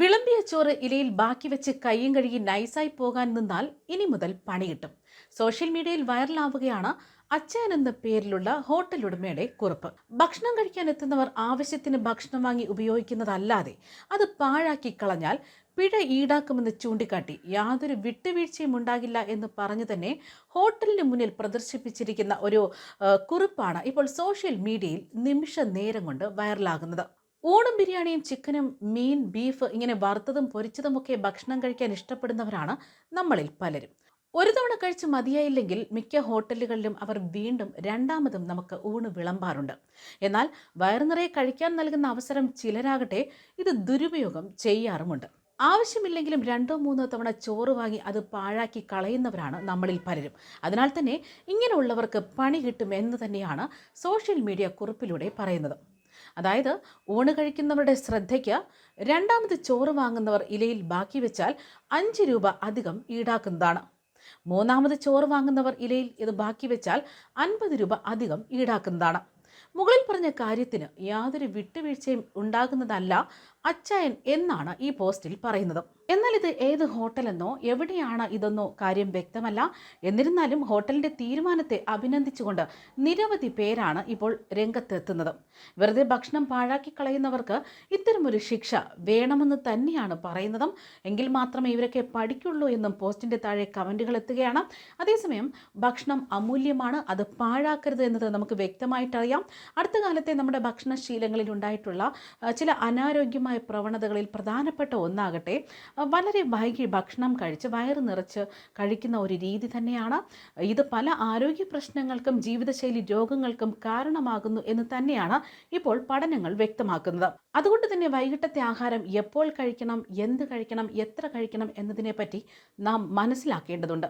വിളമ്പിയ ചോറ് ഇലയിൽ ബാക്കി വെച്ച് കയ്യും കഴുകി നൈസായി പോകാൻ നിന്നാൽ ഇനി മുതൽ പണി കിട്ടും. സോഷ്യൽ മീഡിയയിൽ വൈറലാവുകയാണ് അച്ഛൻ എന്ന പേരിലുള്ള ഹോട്ടൽ ഉടമയുടെ കുറിപ്പ്. ഭക്ഷണം കഴിക്കാൻ എത്തുന്നവർ ആവശ്യത്തിന് ഭക്ഷണം വാങ്ങി ഉപയോഗിക്കുന്നതല്ലാതെ അത് പാഴാക്കി കളഞ്ഞാൽ പിഴ ഈടാക്കുമെന്ന് ചൂണ്ടിക്കാട്ടി യാതൊരു വിട്ടുവീഴ്ചയും ഉണ്ടാകില്ല എന്ന് പറഞ്ഞു തന്നെ ഹോട്ടലിന് മുന്നിൽ പ്രദർശിപ്പിച്ചിരിക്കുന്ന ഒരു കുറിപ്പാണ് ഇപ്പോൾ സോഷ്യൽ മീഡിയയിൽ നിമിഷ നേരം കൊണ്ട് വൈറലാകുന്നത്. ഊണും ബിരിയാണിയും ചിക്കനും മീൻ ബീഫ് ഇങ്ങനെ വറുത്തതും പൊരിച്ചതുമൊക്കെ ഭക്ഷണം കഴിക്കാൻ ഇഷ്ടപ്പെടുന്നവരാണ് നമ്മളിൽ പലരും. ഒരു തവണ കഴിച്ച് മതിയായില്ലെങ്കിൽ മിക്ക ഹോട്ടലുകളിലും അവർ വീണ്ടും രണ്ടാമതും നമുക്ക് ഊണ് വിളമ്പാറുണ്ട്. എന്നാൽ വയറു നിറയെ കഴിക്കാൻ നൽകുന്ന അവസരം ചിലരാകട്ടെ ഇത് ദുരുപയോഗം ചെയ്യാറുമുണ്ട്. ആവശ്യമില്ലെങ്കിലും രണ്ടോ മൂന്നോ തവണ ചോറ് വാങ്ങി അത് പാഴാക്കി കളയുന്നവരാണ് നമ്മളിൽ പലരും. അതിനാൽ തന്നെ ഇങ്ങനെയുള്ളവർക്ക് പണി കിട്ടും എന്ന് തന്നെയാണ് സോഷ്യൽ മീഡിയ കുറിപ്പിലൂടെ പറയുന്നത്. അതായത് ഊണ് കഴിക്കുന്നവരുടെ ശ്രദ്ധയ്ക്ക് രണ്ടാമത് ചോറ് വാങ്ങുന്നവർ ഇലയിൽ ബാക്കി വെച്ചാൽ അഞ്ച് രൂപ അധികം ഈടാക്കുന്നതാണ്. മൂന്നാമത് ചോറ് വാങ്ങുന്നവർ ഇലയിൽ ഇത് ബാക്കി വെച്ചാൽ അൻപത് രൂപ അധികം ഈടാക്കുന്നതാണ്. മുകളിൽ പറഞ്ഞ കാര്യത്തിന് യാതൊരു വിട്ടുവീഴ്ചയും ഉണ്ടാകുന്നതല്ല അച്ചായൻ എന്നാണ് ഈ പോസ്റ്റിൽ പറയുന്നത്. എന്നാൽ ഇത് ഏത് ഹോട്ടലെന്നോ എവിടെയാണ് ഇതെന്നോ കാര്യം വ്യക്തമല്ല. എന്നിരുന്നാലും ഹോട്ടലിന്റെ തീരുമാനത്തെ അഭിനന്ദിച്ചുകൊണ്ട് നിരവധി പേരാണ് ഇപ്പോൾ രംഗത്തെത്തുന്നത്. വെറുതെ ഭക്ഷണം പാഴാക്കി കളയുന്നവർക്ക് ഇത്തരമൊരു ശിക്ഷ വേണമെന്ന് തന്നെയാണ് പറയുന്നതും. എങ്കിൽ മാത്രമേ ഇവരൊക്കെ പഠിക്കുള്ളൂ എന്നും പോസ്റ്റിന്റെ താഴെ കമന്റുകൾ എത്തുകയാണ്. അതേസമയം ഭക്ഷണം അമൂല്യമാണ് അത് പാഴാക്കരുത് എന്നത് നമുക്ക് വ്യക്തമായിട്ടറിയാം. അടുത്ത കാലത്തെ നമ്മുടെ ഭക്ഷണശീലങ്ങളിൽ ഉണ്ടായിട്ടുള്ള ചില അനാരോഗ്യമായ പ്രവണതകളിൽ പ്രധാനപ്പെട്ട ഒന്നാകട്ടെ വളരെ വൈകി ഭക്ഷണം കഴിച്ച് വയറ് നിറച്ച് കഴിക്കുന്ന ഒരു രീതി തന്നെയാണ്. ഇത് പല ആരോഗ്യ പ്രശ്നങ്ങൾക്കും ജീവിതശൈലി രോഗങ്ങൾക്കും കാരണമാകുന്നു എന്ന് തന്നെയാണ് ഇപ്പോൾ പഠനങ്ങൾ വ്യക്തമാക്കുന്നത്. അതുകൊണ്ട് തന്നെ വൈകിട്ടത്തെ ആഹാരം എപ്പോൾ കഴിക്കണം എന്ത് കഴിക്കണം എത്ര കഴിക്കണം എന്നതിനെപ്പറ്റി നാം മനസ്സിലാക്കേണ്ടതുണ്ട്.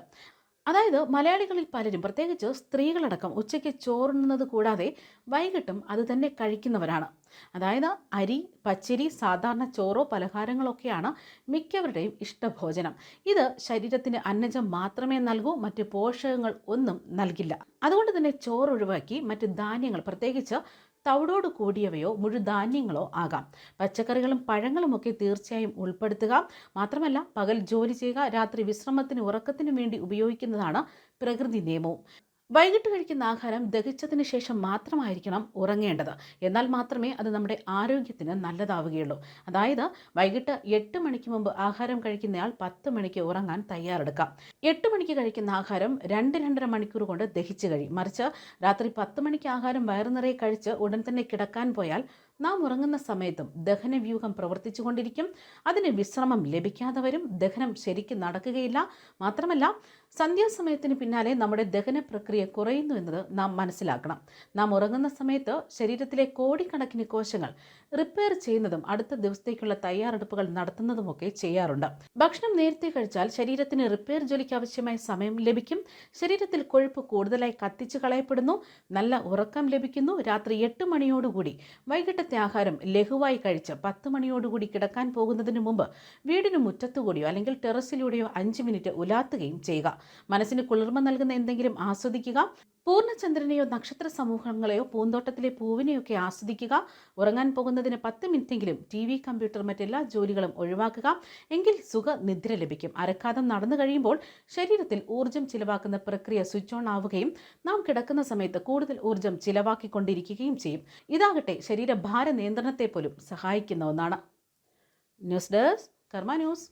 അതായത് മലയാളികളിൽ പലരും പ്രത്യേകിച്ച് സ്ത്രീകളടക്കം ഉച്ചയ്ക്ക് ചോറുണ്ണുന്നത് കൂടാതെ വൈകിട്ടും അത് തന്നെ കഴിക്കുന്നവരാണ്. അതായത് അരി പച്ചരി സാധാരണ ചോറോ പലഹാരങ്ങളൊക്കെയാണ് മിക്കവരുടെയും ഇഷ്ടഭോജനം. ഇത് ശരീരത്തിന് അന്നജം മാത്രമേ നൽകൂ മറ്റ് പോഷകങ്ങൾ ഒന്നും നൽകില്ല. അതുകൊണ്ട് തന്നെ ചോറ് ഒഴിവാക്കി മറ്റ് ധാന്യങ്ങൾ പ്രത്യേകിച്ച് തവിടോട് കൂടിയവയോ മുഴുധാന്യങ്ങളോ ആകാം. പച്ചക്കറികളും പഴങ്ങളുമൊക്കെ തീർച്ചയായും ഉൾപ്പെടുത്തുക. മാത്രമല്ല പകൽ ജോലി ചെയ്യുക രാത്രി വിശ്രമത്തിന് ഉറക്കത്തിനും വേണ്ടി ഉപയോഗിക്കുന്നതാണ് പ്രകൃതി നിയമവും. വൈകിട്ട് കഴിക്കുന്ന ആഹാരം ദഹിച്ചതിന് ശേഷം മാത്രമായിരിക്കണം ഉറങ്ങേണ്ടത്. എന്നാൽ മാത്രമേ അത് നമ്മുടെ ആരോഗ്യത്തിന് നല്ലതാവുകയുള്ളൂ. അതായത് വൈകിട്ട് എട്ട് മണിക്ക് മുമ്പ് ആഹാരം കഴിക്കുന്നയാൾ പത്ത് മണിക്ക് ഉറങ്ങാൻ തയ്യാറെടുക്കാം. എട്ട് മണിക്ക് കഴിക്കുന്ന ആഹാരം രണ്ട് രണ്ടര മണിക്കൂർ കൊണ്ട് ദഹിച്ചു കഴിയും. മറിച്ച് രാത്രി പത്ത് മണിക്ക് ആഹാരം വയറു നിറയെ കഴിച്ച് ഉടൻ തന്നെ കിടക്കാൻ പോയാൽ നാം ഉറങ്ങുന്ന സമയത്തും ദഹനവ്യൂഹം പ്രവർത്തിച്ചുകൊണ്ടിരിക്കും. അതിന് വിശ്രമം ലഭിക്കാതെ വരും. ദഹനം ശരിക്കും നടക്കുകയില്ല. മാത്രമല്ല സന്ധ്യാസമയത്തിന് പിന്നാലെ നമ്മുടെ ദഹന പ്രക്രിയ കുറയുന്നു എന്നത് നാം മനസ്സിലാക്കണം. നാം ഉറങ്ങുന്ന സമയത്ത് ശരീരത്തിലെ കോടിക്കണക്കിന് കോശങ്ങൾ റിപ്പയർ ചെയ്യുന്നതും അടുത്ത ദിവസത്തേക്കുള്ള തയ്യാറെടുപ്പുകൾ നടത്തുന്നതുമൊക്കെ ചെയ്യാറുണ്ട്. ഭക്ഷണം നേരത്തെ കഴിച്ചാൽ ശരീരത്തിന് റിപ്പയർ ജോലിക്ക് ആവശ്യമായ സമയം ലഭിക്കും. ശരീരത്തിൽ കൊഴുപ്പ് കൂടുതലായി കത്തിച്ചു കളയപ്പെടുന്നു. നല്ല ഉറക്കം ലഭിക്കുന്നു. രാത്രി എട്ട് മണിയോടുകൂടി വൈകിട്ടത്തെ ആഹാരം ലഘുവായി കഴിച്ച് പത്ത് മണിയോടുകൂടി കിടക്കാൻ പോകുന്നതിന് മുമ്പ് വീടിന് മുറ്റത്തുകൂടിയോ അല്ലെങ്കിൽ ടെറസിലൂടെയോ അഞ്ച് മിനിറ്റ് ഉലാത്തുകയും ചെയ്യുക. മനസ്സിന് കുളിർമ നൽകുന്ന എന്തെങ്കിലും ആസ്വദിക്കുക. പൂർണചന്ദ്രനെയോ നക്ഷത്ര സമൂഹങ്ങളെയോ പൂന്തോട്ടത്തിലെ പൂവിനെയൊക്കെ ആസ്വദിക്കുക ഉറങ്ങാൻ പോകുന്നതിന് പത്ത് മിനിറ്റെങ്കിലും ടി വി കമ്പ്യൂട്ടർ മറ്റെല്ലാ ജോലികളും ഒഴിവാക്കുക. എങ്കിൽ സുഖ നിദ്ര ലഭിക്കും. അരക്കാതം നടന്നു കഴിയുമ്പോൾ ശരീരത്തിൽ ഊർജം ചിലവാക്കുന്ന പ്രക്രിയ സ്വിച്ച് ഓൺ ആവുകയും നാം കിടക്കുന്ന സമയത്ത് കൂടുതൽ ഊർജം ചിലവാക്കിക്കൊണ്ടിരിക്കുകയും ചെയ്യും. ഇതാകട്ടെ ശരീരഭാര നിയന്ത്രണത്തെ പോലും സഹായിക്കുന്ന ഒന്നാണ്. News desk Karma news.